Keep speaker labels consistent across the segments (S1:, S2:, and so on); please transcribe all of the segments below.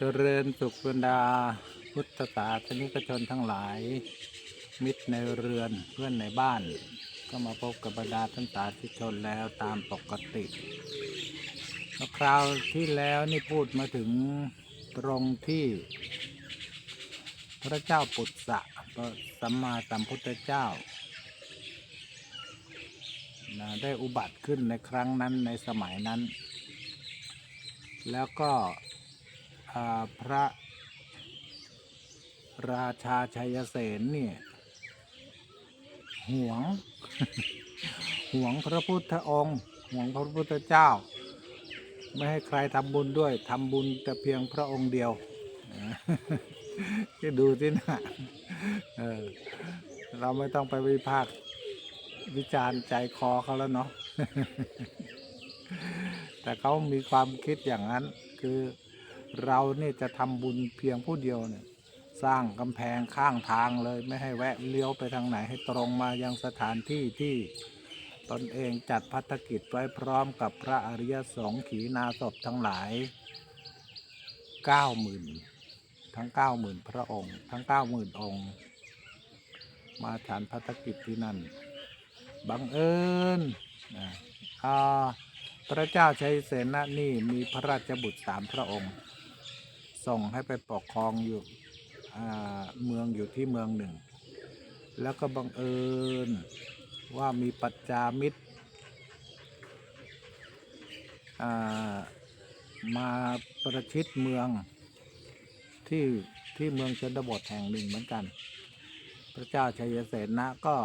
S1: เจริญสุขบรรดา พุทธศาสนิกชนทั้งหลาย มิตรในเรือนเพื่อนในบ้าน ก็มาพบกับบรรดาท่านสาธุชนแล้วตามปกติเมื่อคราวที่แล้วนี่พูดมาถึงตรงที่ พระเจ้าปุตสะพระสัมมาสัมพุทธเจ้านะได้อุบัติขึ้นในครั้งนั้นในสมัยนั้น แล้วก็ พระราชาชัยเสนเนี่ยห่วงห่วงพระพุทธองค์ห่วงพระพุทธเจ้า ไม่ให้ใครทำบุญด้วยทำบุญแต่เพียงพระองค์เดียวก็ดูสินะเออเราไม่ต้องไปวิพากษ์วิจารณ์ใจคอเขาแล้วเนาะแต่เขามีความคิดอย่างนั้นคือ เราเนี่ยจะทำบุญเพียงผู้เดียวเนี่ย สร้างกำแพงข้างทางเลยไม่ให้แวะเลี้ยวไปทางไหนให้ตรงมายังสถานที่ที่ตนเองจัดพัฒกิจไว้พร้อมกับพระอริยสงฆ์ขีณาศพทั้งหลายเก้าหมื่นทั้งเก้าหมื่นพระองค์ ทั้งเก้าหมื่นองค์ มาฉันพัฒกิจที่นั่น บังเอิญพระเจ้าชัยเสนนี่มีพระราชบุตรสามพระองค์ ส่งให้ไปปกครองอยู่เมืองอยู่ที่เมืองหนึ่ง แล้วก็บังเอิญว่ามีปัจจามิตรมาประชิดเมืองที่ที่เมืองชนบทแห่งหนึ่งเหมือนกัน พระเจ้าชัยเสนะก็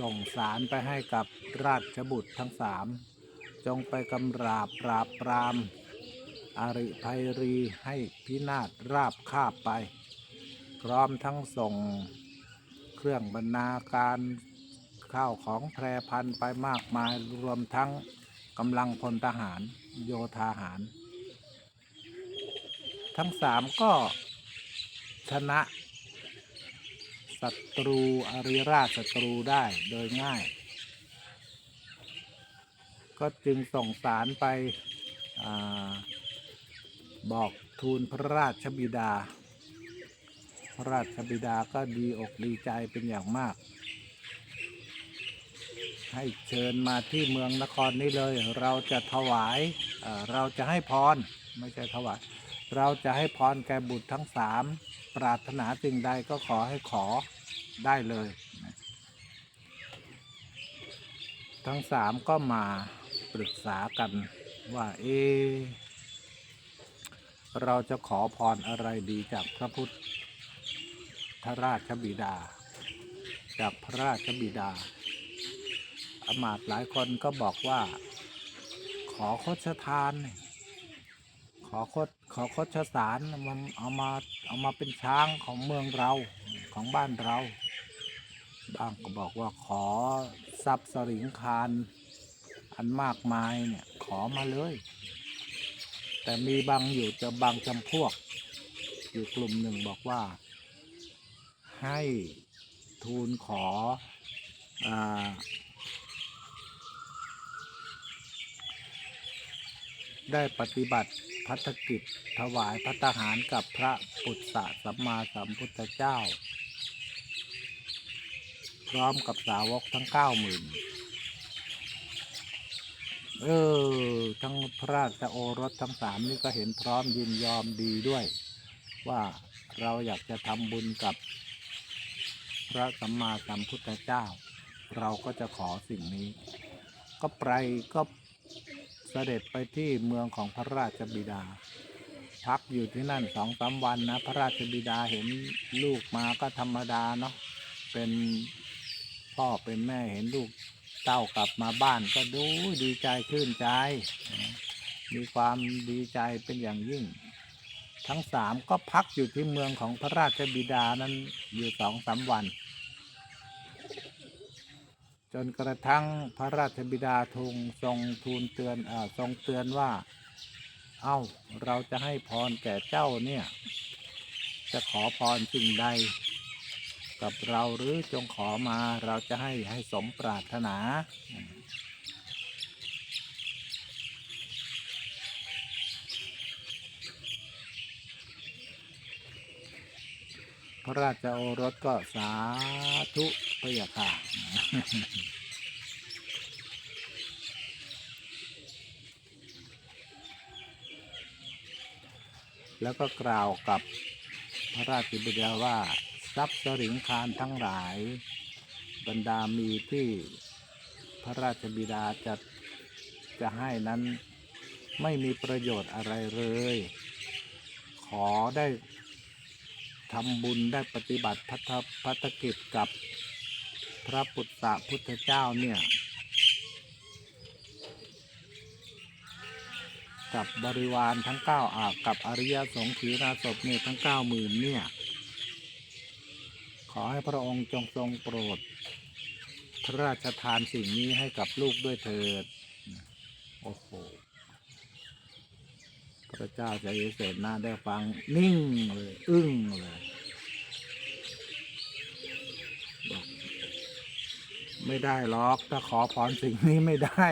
S1: ส่งสารไปให้กับราชบุตรทั้งสาม จงไปกำราบปราบปราม อริภัยรีให้พินาศราบคาบไป พร้อมทั้งส่งเครื่องบรรณาการข้าวของแพรพันไปมากมายรวมทั้งกำลังพลทหารโยธาหาร ทั้งสามก็ชนะศัตรูอริราชศัตรูได้โดยง่าย ก็จึงส่งสารไปอา บอกทูลพระราชบิดา พระราชบิดาก็ดีอกดีใจเป็นอย่างมาก ให้เชิญมาที่เมืองนครนี้เลย เราจะถวายเอ่อเราจะให้พรไม่ใช่ถวายเราจะให้พรแก่บุตรทั้งสามปรารถนาสิ่งใดก็ขอให้ขอได้เลย ทั้งสามก็มาปรึกษากันว่าเอ เราจะขอพรอะไรดีจากพระพุทธราชบิดา จากพระราชบิดาอมาตย์หลายคนก็บอกว่า ขอโคชทาน ขอโคดขอโคชสารมันเอามาเอามาเป็นช้างของเมืองเราของบ้านเราบ้างก็บอกว่าขอทรัพย์สริงคารอันมากมายเนี่ยขอมาเลย แต่มีบางอยู่จะบางจำพวก อยู่กลุ่มหนึ่งบอกว่า ให้ทูลขออได้ปฏิบัติพัฒกิจถวายพัตตาหารกับพระปุตตะสัมมาสัมพุทธเจ้า พร้อมกับสาวกทั้งเก้าหมื่น เออ ทั้งพระราชโอรสทั้งสามนี่ก็เห็นพร้อมยินยอมดีด้วย ว่าเราอยากจะทำบุญกับ พระสัมมาสัมพุทธเจ้า เราก็จะขอสิ่งนี้ ก็ไปก็เสด็จไปที่เมืองของพระราชบิดา พักอยู่ที่นั่นสองสามวันนะ พระราชบิดาเห็นลูกมาก็ธรรมดาเนาะเป็นพ่อเป็นแม่เห็นลูก เต้ากลับมาบ้านก็ดูดีใจชื่นใจ มีความดีใจเป็นอย่างยิ่ง ทั้งสามก็พักอยู่ที่เมืองของพระราชบิดานั้นอยู่สองสามวัน จนกระทั่งพระราชบิดาทงทรงทูลเตือนอาทรงเตือนว่า เอ้าเราจะให้พรแก่เจ้าเนี่ย จะขอพรสิ่งใด กับเราหรือจงขอมาเราจะให้ให้สมปรารถนา พระราชโอรสก็สาธุพระยาค่ะแล้วก็กล่าวกับพระราชบิดาว่า ทรัพย์สริงคารทั้งหลาย บรรดามีที่พระราชบิดาจะจะให้นั้นไม่มีประโยชน์อะไรเลย ขอได้ทำบุญได้ปฏิบัติพัฒพัฒกิจกับพระปุตตะพุทธเจ้าเนี่ยกับบริวารทั้งเก้าอากับอริยสงฆ์ขีราศพเนี่ยทั้งเก้าหมื่นเนี่ย อให้พระองค์จงทรงโปรด พระราชทานสิ่งนี้ให้กับลูกด้วยเถิด โอ้โห พระเจ้าใจเสดนาได้ฟังนิ่งเลย อึ้งเลยบอกไม่ได้หรอกถ้าขอพรสิ่งนี้ไม่ได้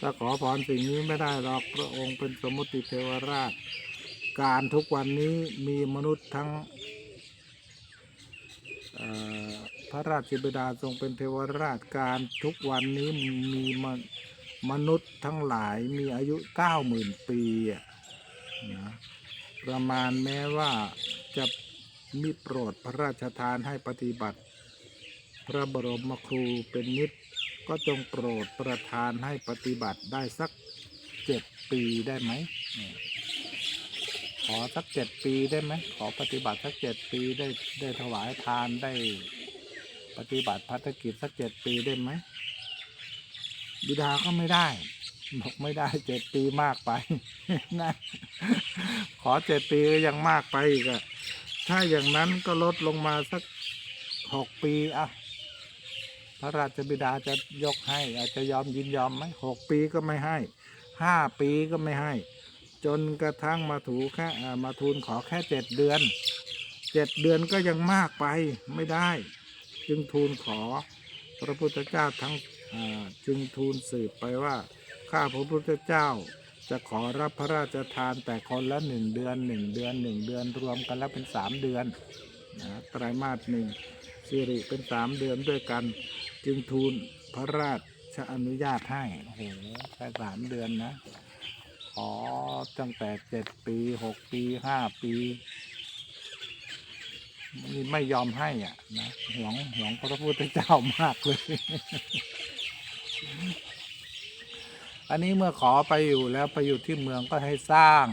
S1: ถ้าขอพรสิ่งนี้ไม่ได้หรอกพระองค์เป็นสมมติเทวราช การทุกวันนี้มีมนุษย์ทั้ง พระราชบิดาทรงเป็นเทวราชการทุกวันนี้มีมนมนุษย์ทั้งหลายมีอายุเก้าหมื่นปีนะประมาณแม้ว่าจะมิโปรดพระราชทานให้ปฏิบัติ พระบรมครูเป็นนิดก็จงโปรดประทานให้ปฏิบัติได้สักเจ็ดปีได้ไหม ขอสักเจ็ดปีได้ไหมขอปฏิบัติสักเจ็ดปีได้ได้ถวายทานได้ปฏิบัติพัฒกิจสักเจ็ดปีได้ไหมบิดาก็ไม่ได้บอกไม่ได้เจ็ดปีมากไปนะขอเจ็ดปีก็ยังมากไปอีกอะถ้าอย่างนั้นก็ลดลงมาสักหกปีอะพระราชบิดาจะยกให้ อาจจะยอมยินยอมไหมหกปีก็ไม่ให้ห้าปีก็ไม่ให้ จนกระทั่งมาถูแค่มาทูลขอแค่เจ็ดเดือนเจ็ดเดือนก็ยังมากไปไม่ได้ จึงทูลขอพระพุทธเจ้าทั้งจึงทูลสืบไปว่าข้าพระพุทธเจ้าจะขอรับพระราชทานแต่คนละหนึ่งเดือนหนึ่งเดือนหนึ่งเดือนรวมกันแล้วเป็นสามเดือนนะไตรมาสหนึ่งสิริเป็นสามเดือนด้วยกัน จึงทูลพระราชอนุญาตให้โอ้โหแค่สามเดือนนะ ขอตั้งแต่เจ็ดปีหกปีห้าปีนี่ไม่ยอมให้อะนะหวงหวงพระพุทธเจ้ามากเลย อันนี้เมื่อขอไปอยู่แล้วไปอยู่ที่เมืองก็ให้สร้าง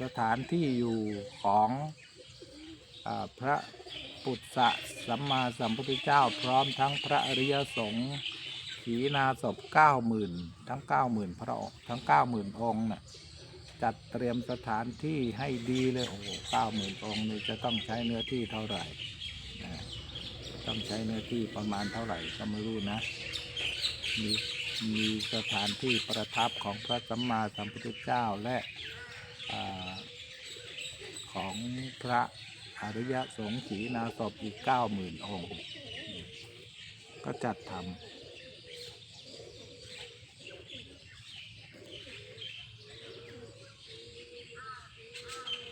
S1: สถานที่อยู่ของอพระปุตตะสัมมาสัมพุทธเจ้า พร้อมทั้งพระอริยสงฆ์ ขีณาศพเก้าหมื่นทั้งเก้าหมื่นพระองค์ทั้งเก้าหมื่นองค์น่ะจัดเตรียมสถานที่ให้ดีเลยโอ้โหเก้าหมื่นองค์นี่จะต้องใช้เนื้อที่เท่าไหร่ต้องใช้เนื้อที่ประมาณเท่าไหร่ก็ไม่รู้นะมีมีสถานที่ประทับของพระสัมมาสัมพุทธเจ้าและอของพระอริยสงฆ์ขีณาศพอีกเก้าหมื่นองค์ ก็จัดทำ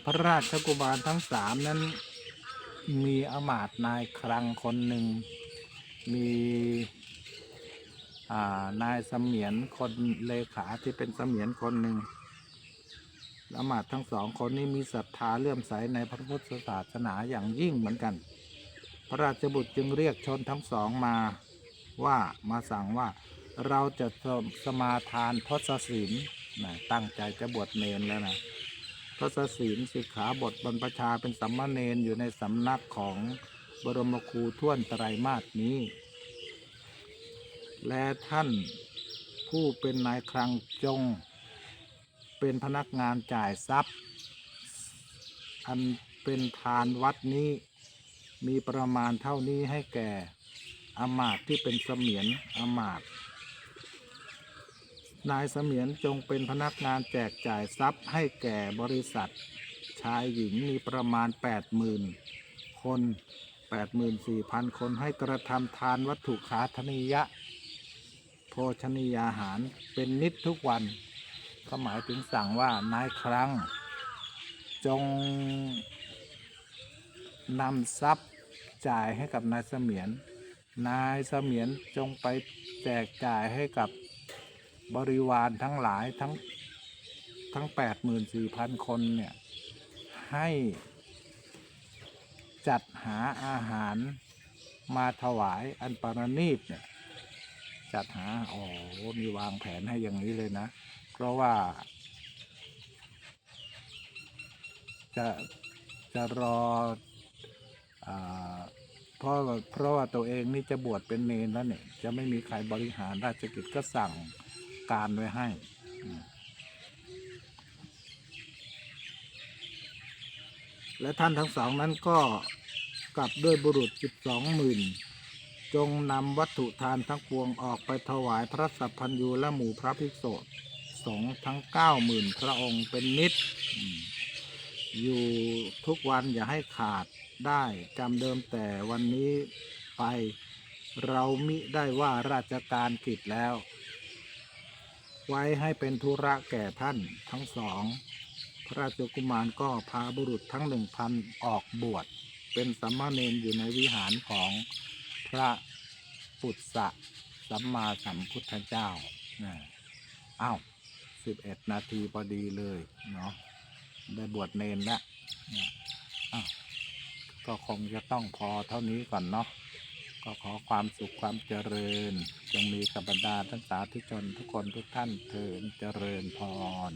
S1: พระราชกุมารทั้งสามนั้น มีอมาตย์นายครังคนหนึ่ง มีนายเสมียนคนเลขาที่เป็นเสมียนคนหนึ่งละหมาดทั้งสองคนนี้มีศรัทธาเลื่อมใสในพระพุทธศาสนาอย่างยิ่งเหมือนกัน พระราชบุตรจึงเรียกชนทั้งสองมาว่ามาสั่งว่าเราจะสมาทานทศศีลนะตั้งใจจะบวชเนนแล้วนะ ทศศีลสิกขาบทบรรพชาเป็นสัมมาเนนอยู่ในสำนักของบรมครูท่วนไตรมาสนี้ และท่านผู้เป็นนายคลังจง เป็นพนักงานจ่ายทรัพย์ อันเป็นทานวัดนี้มีประมาณเท่านี้ให้แก่อมาตย์ที่เป็นเสมียนอมาตย์ นายเสมียนจงเป็นพนักงานแจกจ่ายทรัพย์ให้แก่บริษัท ชายหญิงมีประมาณ 80,000 คน 84,000 คนให้กระทำทานวัตถุขาธนิยะ โภชนียาหารเป็นนิดทุกวันก็หมายถึงสั่งว่านายครั้ง จงนำทรัพย์จ่ายให้กับนายเสมียน นายเสมียนจงไปแจกจ่ายให้กับ บริวารทั้งหลายทั้งทั้ง 84,000 คนเนี่ย ให้จัดหาอาหารมาถวายอันปรณีตเนี่ย จัดหาโอ้มีวางแผนให้อย่างนี้เลยนะ เพราะว่า จะจะรออาเพราะเพราะว่าตัวเองนี่จะบวชเป็นเนนแล้วเนี่ย จะไม่มีใครบริหารราชกิจก็สั่ง การไว้ให้ และท่านทั้งสองนั้นก็กลับด้วยบุรุษสิบสองหมื่นจงนำวัตถุทานทั้งปวงออกไปถวายพระสัพพัญญูและหมู่พระภิกษุสงฆ์ทั้งเก้าหมื่นพระองค์เป็นนิดอืมอยู่ทุกวันอย่าให้ขาดได้จำเดิมแต่วันนี้ไปเรามิได้ว่าราชการกิจแล้ว ไว้ให้เป็นธุระแก่ท่านทั้งสอง พระราชกุมารก็พาบุรุษทั้งหนึ่งพันออกบวช เป็นสัมมาเนนอยู่ในวิหารของพระปุตสะสัมมาสัมพุทธเจ้าอ้าวสิบเอ็ดนาทีพอดีเลยเนาะได้บวชเนนแล้วก็คงจะต้องพอเท่านี้ก่อนเนาะ ก็ขอความสุขความเจริญจงมีกับบรรดาท่านสาธุชนทุกคนทุกท่านเถิดเจริญพร